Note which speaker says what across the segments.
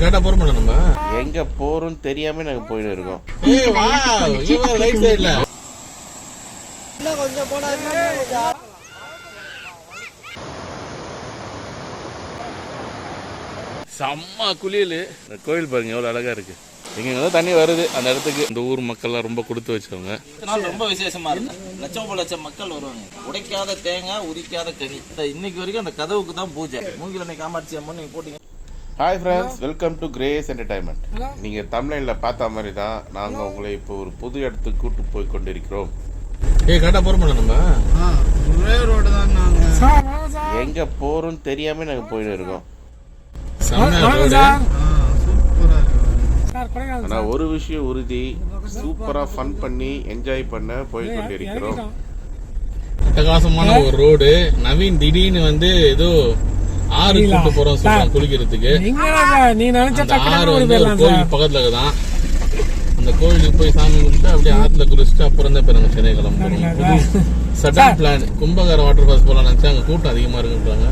Speaker 1: கரெக்டா போற மாட்டோம் நம்ம.
Speaker 2: எங்க போறோம் தெரியாம நாங்க போயிட்டு இருக்கோம்.
Speaker 1: ஏய் வா இவன் ரைட் சைடுல
Speaker 2: செம்ம குளியல். இந்த கோயில் பாருங்க எவ்வளவு அழகா இருக்கு. எங்க தண்ணி வருது அந்த இடத்துக்கு. இந்த ஊர் மக்கள்லாம் ரொம்ப கொடுத்து வச்சவங்க.
Speaker 3: இந்த நாள் ரொம்ப விசேஷமா இருக்கும் லட்சம் பல லட்சம் மக்கள் வருவாங்க. உடைக்காத தேங்காய் உரிக்காத கனி. இந்த இன்னைக்கு வரைக்கும் அந்த கதவுக்கு தான் பூஜை. மூங்கில அன்னைக்கு காமாட்சி அம்மன் நீங்க போட்டீங்க.
Speaker 2: Hi friends welcome to Grace entertainment நீங்க தமிழ்ல பார்த்த மாதிரி தான் நாங்க உங்களை இப்போ ஒரு புது இடத்துக்கு கூட்டு போய் கொண்டிருக்கிறோம்.
Speaker 1: ஏய் கரெக்டா போற மாட்டோம் நம்ம?
Speaker 4: ஒரே ரோடு தான் நாங்க.
Speaker 2: எங்க போறோம் தெரியாம நாங்க போயிட்டு இருக்கோம்
Speaker 1: செம்ம ரோடு
Speaker 4: சூப்பரா இருக்கு.
Speaker 2: ஆனா ஒரு விஷயம் உறுதி. சூப்பரா ஃபன் பண்ணி என்ஜாய் பண்ண போய் கொண்டிருக்கிறோம்.
Speaker 1: அட்டகாசமான ஒரு ரோடு நவீன் திடீர்னு வந்து ஏதோ ஆறு கூட்டு போறோம் சொல்றான் குளிக்கிறதுக்கு.
Speaker 4: நீ நினைச்ச
Speaker 1: ஆறு வந்து ஒரு கோவில் பக்கத்துல இருக்குதான் அந்த கோவிலுக்கு போய் சாமி கும்பிட்டு அப்படியே ஆத்துல குளிச்சுட்டு அப்புறம் தான் பிறகு சென்னை கிளம்புறோம் புது sudden plan Kumbakkarai water falls போலாம் நினைச்சா அங்க கூட்டம் அதிகமா இருக்குன்றாங்க.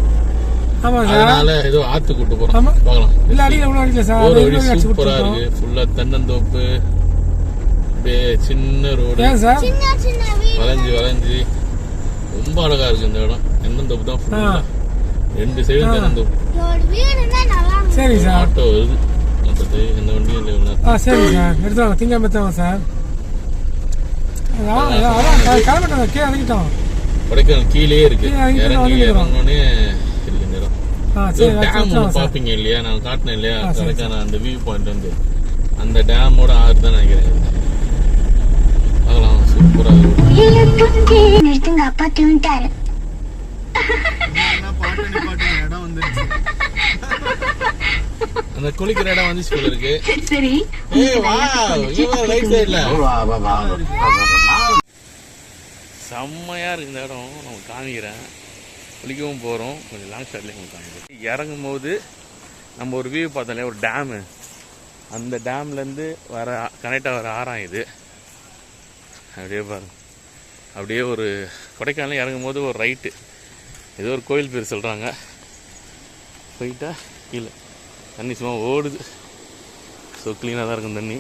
Speaker 1: அதனால ஏதோ ஆத்து கூட்டு போறோம். பார்க்கலாம். போற வழி சூப்பரா இருக்கு. ஃபுல்லா தென்னந்தோப்பு அப்படியே சின்ன ரோடு வளைஞ்சு வளைஞ்சு. ரொம்ப அழகா இருக்கு இந்த இடம். தென்னந்தோப்பு தான் ஃபுல்லா ரெண்டு சைடும் தென்னந்தோப்பு
Speaker 4: சரி சார்.
Speaker 1: ஆட்டோ வருது. மொத்தத்து எந்த வண்டியும் இல்லை நேரம்.
Speaker 4: ஆ சரி சார். எடுத்து வாங்க திங்க பத்தவங்க சார் கிளம்பிட்டோம் கீழே இறங்கிட்டோம்.
Speaker 1: கொடைக்கானல் கீழே இருக்கு.
Speaker 4: இறங்கி
Speaker 1: இறங்கி
Speaker 4: வந்துக்கிறோம்.
Speaker 1: இறங்கினோடனே இருக்கு
Speaker 4: வச்சு
Speaker 1: டேம் ஒன்று இல்லையா? நான் காட்டினேன் இல்லையா? கொடைக்கானல் அந்த வியூ பாயிண்ட் வந்து. அந்த டேமோட ஆறு தான் நினைக்கிறேன். இருக்கும்
Speaker 5: தூங்கி நிறுத்துங்க. அப்பா தூங்கிட்டாரு.
Speaker 1: அந்த குளிக்கிற இடம் வந்து ஸ்கூல் இருக்கு.
Speaker 5: சரி
Speaker 1: ஏய் வா இவன் ரைட் சைடுல
Speaker 2: செம்மையா இருக்கு இந்த இடம். நம்ம காமிக்கிறேன். குளிக்கவும் போறோம். கொஞ்சம் லாங் ஷாட்லேயும் உங்களுக்கு காமிக்கிறேன். இறங்கும் போது நம்ம ஒரு வியூ பார்த்தோம் இல்லையா? ஒரு டேமு அந்த டேம்லேருந்து வர கனெக்டாக வர ஆறாம் இது. அப்படியே பாருங்க. அப்படியே ஒரு கொடைக்கானல் இறங்கும் போது ஒரு ரைட்டு ஏதோ ஒரு கோயில் பேர் சொல்கிறாங்க போயிட்டா கீழே. தண்ணி சும்மா ஓடுது. ஸோ க்ளீனாக தான் இருக்கும் தண்ணி.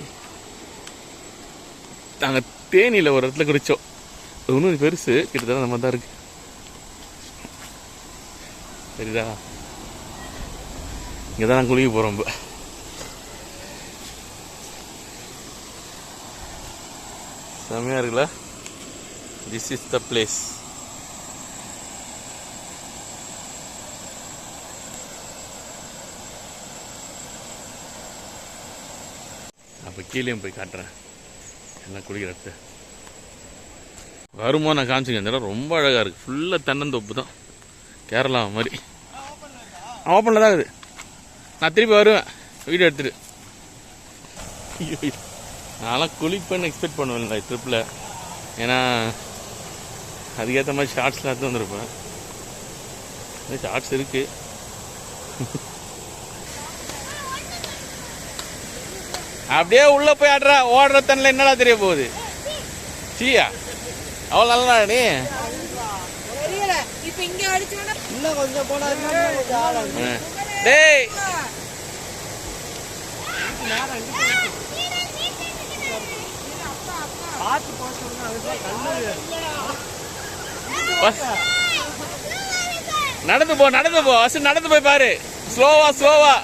Speaker 2: நாங்கள் தேனியில் ஒரு இடத்துல குடித்தோம் இன்னும் பெருசு. கிட்டத்தட்ட நம்ம தான் இருக்கு. சரிதா இங்கே தான் குளிக்க போகிறோம் இப்போ. செம்மையாக இருக்குல்ல? திஸ் இஸ் த பிளேஸ் கீழேயும் போய் காட்டுறேன். எல்லாம் குளிக்கிற இடத்த வருமா நான் காமிச்சிங்க இந்த இடம் ரொம்ப அழகாக இருக்குது ஃபுல்லாக தென்னந்தோப்பு தான். கேரளா மாதிரி. ஓப்பனில் தான் இருக்குது. நான் திருப்பி வருவேன். வீடியோ எடுத்துட்டு. நான்லாம் குளிப்பேன்னு எக்ஸ்பெக்ட் பண்ணுவேன் ட்ரிப்பில் ஏன்னா அதுக்கேற்ற மாதிரி ஷார்ட்ஸ்லாம் எடுத்து வந்திருப்பேன். ஷார்ட்ஸ் இருக்கு. அப்படியே உள்ள போய் ஆடுற ஓடுற தண்ணில் என்னடா தெரிய போகுது? சீயா அவ்வளோ நல்லா நீ. டேய். நடந்து போ நடந்து போ. அசு நடந்து போய் பாரு. ஸ்லோவா ஸ்லோவா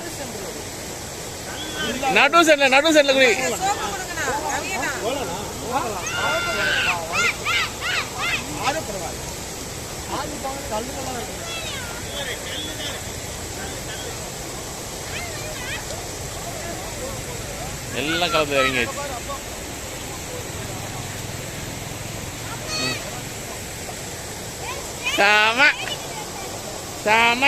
Speaker 2: நடு சைட்ல நடு சைட்ல குடி. எல்லாம் கலந்து இறங்கியாச்சு சாம. சாம.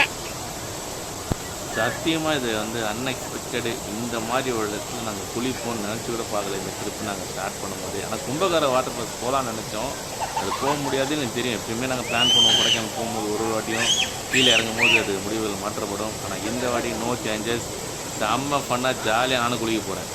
Speaker 2: சத்தியமாக இது வந்து அன்எக்ஸ்பெக்டடு இந்த மாதிரி ஒரு இடத்துல நாங்கள் குளிப்போம்னு நினச்சி கூட பார்க்கல இந்த ட்ரிப் நாங்கள் ஸ்டார்ட் பண்ணும்போது. ஆனால் கும்பகார வாட்டர் ஃபால்ஸ் போகலான்னு நினச்சோம். அது போக முடியாதுன்னு எனக்கு தெரியும். எப்பயுமே நாங்கள் பிளான் பண்ணுவோம். கொடைக்கானல் போகும்போது ஒரு வாட்டியும் கீழே இறங்கும் போது அது முடிவுகள் மாற்றப்படும். ஆனால் இந்த வாட்டி நோ சேஞ்சஸ் செம்ம ஃபன்னாக ஜாலியாக நானும் குளிக்க போகிறேன்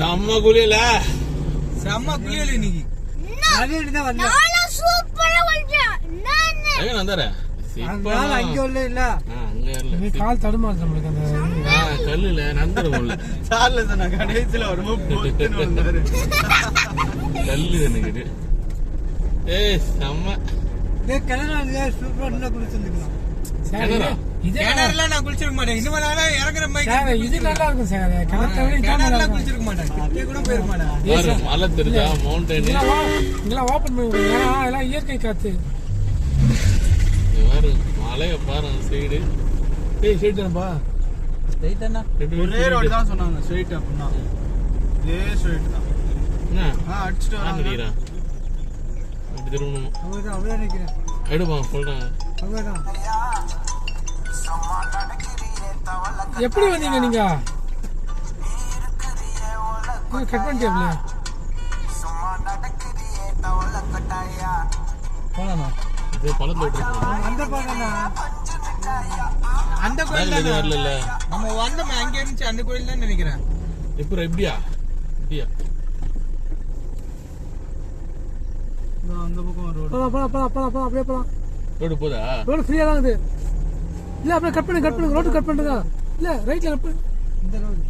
Speaker 1: செம்ம குளியல.
Speaker 4: செம்ம குளியல் இன்னைக்கு.
Speaker 5: நான்.
Speaker 4: இல்ல.
Speaker 1: இல்ல
Speaker 4: கால் தடுமாறு நம்மளுக்கு அந்த
Speaker 1: ஆ, கல்லுல நந்தரம் இல்ல
Speaker 4: சார்ல சொன்ன கடைசியில வரும்போது
Speaker 1: கல்லு எனக்கு. ஏய் செம்ம.
Speaker 4: கிணறு சூப்பரா குளிச்சிருந்துக்கலாம்? கிணறுல நான் குளிச்சிருக்க மாட்டேன். இன்னும் இறங்குற மாதிரி இது நல்லா இருக்கும் சார். குளிச்சிருக்க மாட்டேன். கூட போயிருக்க மாட்டேன்.
Speaker 1: மலை தெரிஞ்சா மவுண்டன்
Speaker 4: இதெல்லாம் ஓபன் பண்ணி விடுங்க எல்லாம் இயற்கை காத்து.
Speaker 1: பாரு மலைய பாரு அந்த சைடு
Speaker 4: ஏய் ஸ்ட்ரைட் தானப்பா? ஸ்ட்ரைட் தானா?
Speaker 1: ஒரே ரோடு
Speaker 6: தான் சொன்னாங்க ஸ்ட்ரைட் அப்படின்னா. இதே ஸ்ட்ரைட் தான்.
Speaker 1: என்ன?
Speaker 6: ஆ அடிச்சுட்டு வராங்க.
Speaker 1: அப்படி திரும்பணும். எடுப்பா சொல்றேன்
Speaker 4: அவ்வளவுதான் எப்படி வந்தீங்க நீங்க? கட் பண்ணிட்டீங்களா போலாமா?
Speaker 1: இது பழத்துல விட்டுருக்கோம்
Speaker 4: அந்த பாக்கண்ணா அந்த கோயில்
Speaker 1: இது வரல இல்ல.
Speaker 4: நம்ம வந்தோம்? அங்க இருந்துச்சு அந்த கோயில் தான் நினைக்கிறேன்
Speaker 1: எப்படா இப்படியா இப்படியா
Speaker 6: அந்த பக்கம் ரோடு.
Speaker 4: போலாம் போலாம் போலாம் போலாம் போலாம் அப்படியே போலாம்.
Speaker 1: ரோடு போதா?
Speaker 4: ரோடு ஃப்ரீயா தான் இருக்குது. இல்ல அப்படியே கட் பண்ணு கட் பண்ணு ரோடு கட் பண்ணுங்க இல்ல ரைட்ல கட் பண்ணு இந்த ரோடு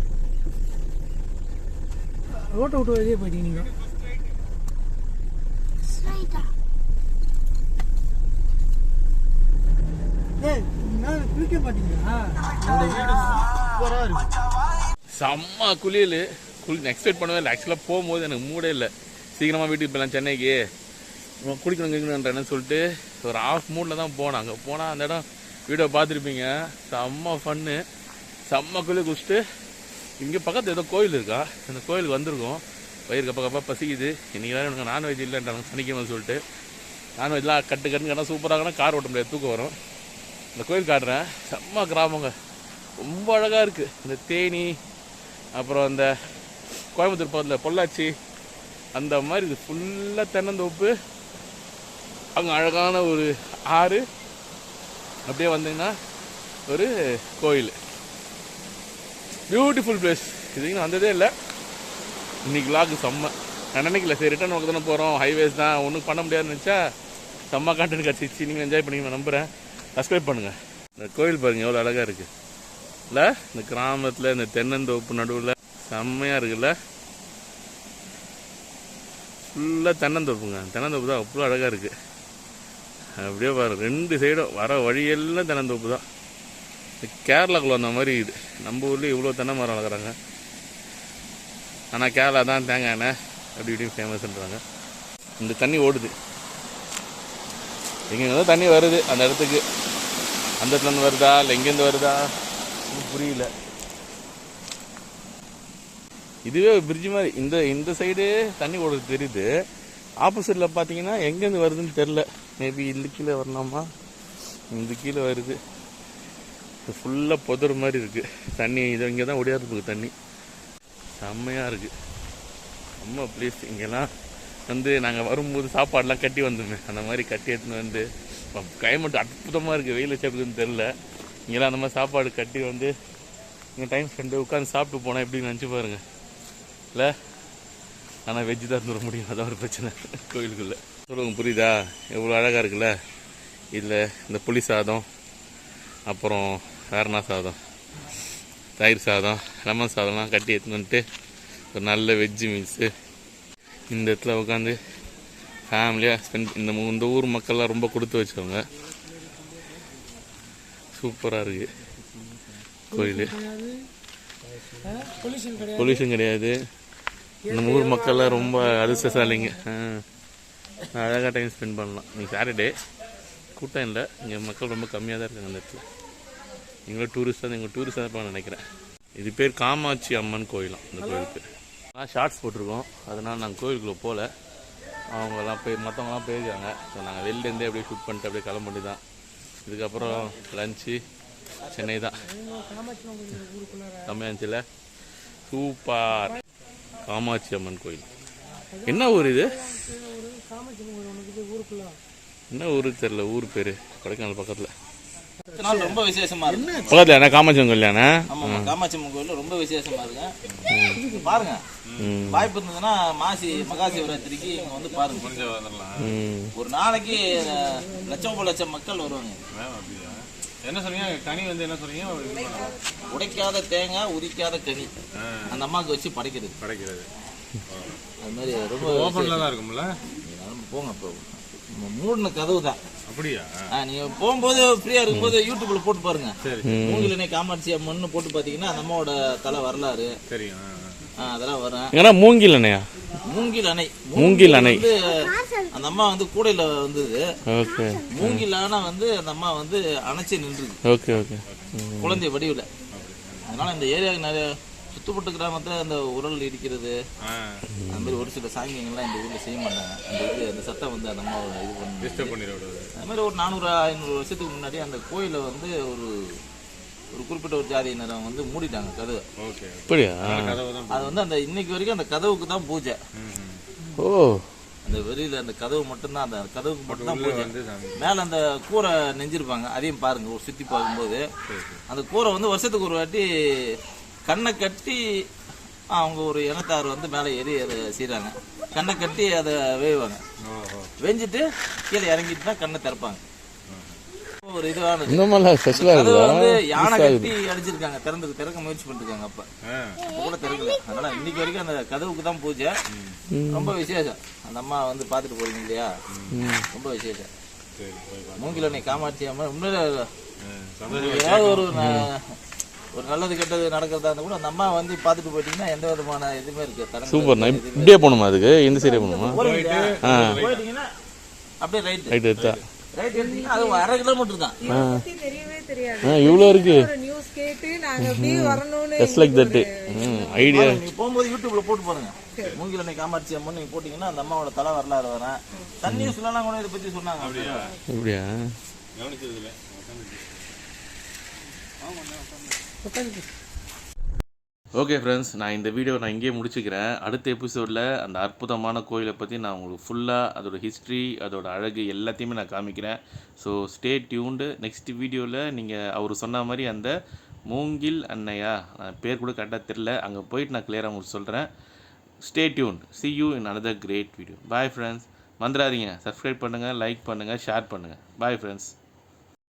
Speaker 4: ரோட்டை விட்டு வெளியே போயிட்டீங்க
Speaker 2: செம்ம குளியல். குளி எக்ஸ்பெக்ட் பண்ணவே இல்லை ஆக்சுவலாக போகும்போது எனக்கு மூடே இல்லை. சீக்கிரமாக வீட்டுக்கு போயிடலாம் சென்னைக்கு. உம், குளிக்கணும் குளிக்கணுன்றேன்னு சொல்லிட்டு ஒரு ஆஃப் மூடில் தான் போனேன். அங்கே போனால் அந்த இடம் வீடியோ பார்த்துருப்பீங்க. செம்ம ஃபன்னு செம்ம குளிர் குடிச்சிட்டு இங்கே பக்கத்தில் ஏதோ கோயில் இருக்கா? அந்த கோயிலுக்கு வந்திருக்கோம். வயிறு கப்ப கப்பா பசிக்குது. இன்றைக்கி வேறு எனக்கு நான்வெஜ் இல்லைன்றாங்க. சனிக்கிழமை சொல்லிட்டு. நான்வெஜ்லாம் கட்டு கட்டு கட்டா சூப்பராகனா கார் ஓட்ட முடியாது. தூக்கம் வரும். இந்த கோயில் காட்டுறேன். செம்ம கிராமங்க. ரொம்ப அழகாக இருக்குது இந்த தேனி அப்புறம் அந்த கோயம்புத்தூர் பக்கத்தில் பொள்ளாச்சி அந்த மாதிரி இது ஃபுல்லாக தென்னந்தோப்பு. அங்கே அழகான ஒரு ஆறு. அப்படியே வந்தீங்கன்னா ஒரு கோயில். பியூட்டிஃபுல் பிளேஸ் இதுக்கு வந்ததே இல்லை. இன்னைக்கு லாக்கு செம்ம. நான் நினைக்கல சரி ரிட்டர்ன் நோக்க தானே போகிறோம் ஹைவேஸ் தான். ஒன்றும் பண்ண முடியாதுன்னு நினச்சா செம்ம கான்டென்ட் கிடச்சிச்சு. நீங்கள் என்ஜாய் பண்ணி நான் நம்புகிறேன் சப்ஸ்கிரைப் பண்ணுங்கள் இந்த கோயில் பாருங்கள் எவ்வளோ அழகாக இருக்குது இல்லை இந்த கிராமத்தில் இந்த தென்னந்தோப்பு நடுவில் செம்மையாக இருக்குல்ல. ஃபுல்லாக தென்னந்தோப்புங்க. தென்னந்தோப்பு தான் அவ்வளோ அழகாக இருக்குது அப்படியே பாரு ரெண்டு சைடும் வர வழியெல்லாம் தென்னந்தோப்பு தான். இந்த கேரளாக்குள்ள வந்த மாதிரி இது. நம்ம ஊர்லேயும் இவ்வளோ தென்னை மரம் வளர்க்குறாங்க. ஆனால் கேரளா தான் தேங்காய் எண்ணெய் அப்படி இப்படி ஃபேமஸ்ன்றாங்க இந்த தண்ணி ஓடுது. எங்கெங்க தண்ணி வருது. அந்த இடத்துக்கு. அந்த இடத்துலேருந்து வருதா? இல்லை எங்கேருந்து வருதா? புரியல. இதுவே பிரிட்ஜ் மாதிரி. இந்த இந்த சைடு தண்ணி ஓடுறது தெரியுது. ஆப்போசிட்டில் பார்த்தீங்கன்னா எங்கேருந்து வருதுன்னு தெரில மேபி இந்த கீழே வரலாமா? இந்த கீழே வருது. இது ஃபுல்லாக புதர் மாதிரி இருக்குது தண்ணி இது இங்கே தான் ஒடியாது போகுது தண்ணி. செம்மையாக இருக்குது ரொம்ப ப்ளீஸ் இங்கெல்லாம் வந்து நாங்கள் வரும்போது சாப்பாடெலாம் கட்டி வந்தோமே அந்த மாதிரி கட்டி எடுத்துன்னு வந்து கிளைமேட் அற்புதமாக இருக்குது வெயில் வச்சு தெரில இங்கெல்லாம் அந்த மாதிரி சாப்பாடு கட்டி வந்து இங்கே டைம் ஸ்பெண்டு உட்காந்து சாப்பிட்டு போனால் எப்படின்னு நினச்சி பாருங்கள் இல்லை? ஆனால் வெஜ்ஜு தான் இருந்துட முடியும். அதான் ஒரு பிரச்சனை. கோயிலுக்குள்ளே. சொல்லுங்க புரியுதா? எவ்வளோ அழகாக இருக்குல்ல? இதில் இந்த புளி சாதம் அப்புறம் வேறனா சாதம். தயிர் சாதம் லெமன் சாதம்லாம் கட்டி எடுத்துன்னு வந்துட்டு ஒரு நல்ல வெஜ்ஜு மீல்ஸு இந்த இடத்துல உட்காந்து ஃபேமிலியாக ஸ்பெண்ட் இந்த இந்த ஊர் மக்கள்லாம் ரொம்ப கொடுத்து வச்சவங்க. சூப்பராக இருக்குது கோயில்.
Speaker 4: பொல்யூஷன் கிடையாது.
Speaker 2: பொல்யூஷன் கிடையாது இந்த ஊர் மக்கள்லாம் ரொம்ப அதிர்ஷ்டசாலிங்க. அழகாக டைம் ஸ்பெண்ட் பண்ணலாம். இன்னைக்கு சாட்டர்டே கூட்டம் இல்லை. இங்கே மக்கள் ரொம்ப கம்மியாக தான் இருக்காங்க அந்த இடத்துல. நீங்களும் டூரிஸ்ட் தான் எங்கள் டூரிஸ்ட் தான் நினைக்கிறேன். இது பேர் காமாட்சி அம்மன் கோயிலாம் இந்த கோயிலுக்கு நான் ஷார்ட்ஸ் போட்டிருக்கோம். அதனால் நாங்கள் கோயிலுக்குள்ளே போகல. அவங்கெல்லாம் போய் மற்றவங்களாம் போயிருக்காங்க. ஸோ நாங்கள் வெளிலேருந்தே அப்படியே ஷூட் பண்ணிட்டு அப்படியே கிளம்ப தான் இதுக்கப்புறம் லஞ்சு சென்னை தான். கம்மியாச்சுல சூப்பர். காமாட்சி அம்மன் கோயில். என்ன ஊர் இது? என்ன ஊரு தெரியல ஊர் பேர். கொடைக்கானல் பக்கத்தில்.
Speaker 3: ரொம்ப விசேஷமா இருக்கும்
Speaker 2: பக்கத்தில் என்ன காமாட்சி கல்யாணம்
Speaker 3: ஆமா ஆமா, காமாட்சி அம்மன் கோயில்ல ரொம்ப விசேஷமா இருக்கு. பாருங்க. வாய்ப்பு இருந்ததுன்னா மாசி மகா சிவராத்திரிக்கு இங்க வந்து பாருங்க.
Speaker 1: கொஞ்சம் வந்துடலாம்.
Speaker 3: ஒரு நாளைக்கு லட்சம் லட்சம் மக்கள் வருவாங்க.
Speaker 1: என்ன சொன்னீங்க? கனி வந்து என்ன சொன்னீங்க.
Speaker 3: உடைக்காத தேங்காய் உரிக்காத கனி. அந்த அம்மாவுக்கு வச்சு படைக்கிறது.
Speaker 1: கிடைக்கிறது
Speaker 3: அது மாதிரி ரொம்ப
Speaker 1: ஓப்பன்ல தான் இருக்கும்ல.
Speaker 3: போங்க இப்போ நம்ம மூடின கதவு தான்.
Speaker 1: அப்படியா?
Speaker 3: நீங்க போகும்போது ஃப்ரீயா இருக்கும்போது யூடியூப்ல போட்டு பாருங்க.
Speaker 1: சரி
Speaker 3: மூங்கிலனை காமாட்சி அம்மன் போட்டு பாத்தீங்கன்னா அந்த அம்மாவோட தலை வரலாறு. அதெல்லாம் வரும்.
Speaker 2: ஏன்னா மூங்கில் அண்ணையா
Speaker 3: மூங்கில் அணை.
Speaker 2: மூங்கில் அணை.
Speaker 3: அந்த அம்மா வந்து கூடையில வந்தது.
Speaker 2: ஓகே.
Speaker 3: மூங்கில் அணை வந்து அந்த அம்மா வந்து அணைச்சு நின்றுது.
Speaker 2: Okay okay.
Speaker 3: குழந்தை வடிவில். அதனால இந்த ஏரியாவுக்கு நிறைய சுத்துப்பட்டு கிராமத்துல அந்த உரல் இடிக்கிறது. அந்த மாதிரி ஒரு சில சாங்கியங்கள்லாம் இந்த ஊர்ல செய்ய மாட்டாங்க. அந்த இது அந்த சத்தம் வந்து அந்த அம்மா இது பண்ணு
Speaker 1: டிஸ்டர்ப்
Speaker 3: அது மாதிரி ஒரு நானூறு ஐநூறு வருஷத்துக்கு முன்னாடி அந்த கோயிலை வந்து ஒரு ஒரு குறிப்பிட்ட ஒரு ஜாதியினரை வந்து மூடிட்டாங்க கதவை.
Speaker 2: அப்படியா?
Speaker 3: அது வந்து அந்த இன்னைக்கு வரைக்கும் அந்த கதவுக்கு தான் பூஜை.
Speaker 2: ஓ.
Speaker 3: அந்த வெளியில அந்த கதவு மட்டும்தான் அந்த கதவுக்கு மட்டும்தான் பூஜை. மேல அந்த கூரை நெஞ்சிருப்பாங்க அதையும் பாருங்க ஒரு சுத்தி பார்க்கும்போது. அந்த கூரை வந்து வருஷத்துக்கு ஒரு வாட்டி கண்ணை கட்டி அவங்க ஒரு இனத்தார் வந்து மேலே ஏறி அதை செய்றாங்க. கண்ணை கட்டி அதை வேவாங்க. வெஞ்சிட்டு கீழே இறங்கிட்டு தான் கண்ணை திறப்பாங்க. ஒரு இதுவானது. அது வந்து யானை கட்டி அடிச்சிருக்காங்க. திறந்து திறக்க முயற்சி பண்ணிருக்காங்க அப்ப. அப்ப கூட திறக்கல. அதனால இன்னைக்கு வரைக்கும் அந்த கதவுக்கு தான் பூஜை. ரொம்ப விசேஷம். அந்த அம்மா வந்து பாத்துட்டு போறீங்க இல்லையா? ரொம்ப விசேஷம்.
Speaker 1: சரி போய் பாருங்க.
Speaker 3: மூங்கில நீ காமாட்சி அம்மா உண்மையில ஏதாவது ஒரு ஒரு நல்லது கெட்டது நடக்கிறதா இருந்தா கூட அந்த அம்மா வந்து பாத்துட்டு போயிட்டீங்கன்னா எந்த விதமான இதுவுமே இருக்கு தடங்கல்
Speaker 2: சூப்பர் நான்
Speaker 3: எதுவுமே
Speaker 2: இப்படியே போகணுமா அதுக்கு? இந்த சைடே போகணுமா?
Speaker 3: போயிட்டீங்கன்னா அப்படியே ரைட்
Speaker 2: ரைட் எடுத்தா.
Speaker 3: ரைட் எடுத்தீங்கன்னா அது அரை கிலோமீட்டர் தான்.
Speaker 2: இவ்வளோ இருக்கு.
Speaker 7: அப்படியே
Speaker 2: ஜஸ்ட் லைக் தட்டு ம் ஐடியா
Speaker 3: போகும்போது யூடியூப்ல போட்டு பாருங்க. மூங்கில காமாட்சி அம்மன் நீங்க போட்டீங்கன்னா அந்த அம்மாவோட தலை வரலாறு வரேன் சன் நியூஸ்லாம் கூட இதை பத்தி சொன்னாங்க.
Speaker 2: இப்படியா
Speaker 1: கவனிச்சது இல்லை.
Speaker 2: ஓகே ஃப்ரெண்ட்ஸ் நான் இந்த வீடியோ நான் இங்கேயே முடிச்சுக்கிறேன். அடுத்த எபிசோடில் அந்த அற்புதமான கோயிலை பற்றி நான் உங்களுக்கு ஃபுல்லாக அதோட ஹிஸ்ட்ரி அதோட அழகு எல்லாத்தையுமே நான் காமிக்கிறேன். ஸோ ஸ்டே டியூன்டு நெக்ஸ்ட் வீடியோவில் நீங்கள் அவர் சொன்ன மாதிரி அந்த மூங்கில் அன்னையா? பேர் கூட கரெக்டாக தெரில அங்கே போயிட்டு நான் கிளியராக உங்களுக்கு சொல்கிறேன் stay tuned see you in another great video bye friends மந்திராதீங்க subscribe பண்ணுங்கள் லைக் பண்ணுங்கள் ஷேர் பண்ணுங்கள் பாய் ஃப்ரெண்ட்ஸ்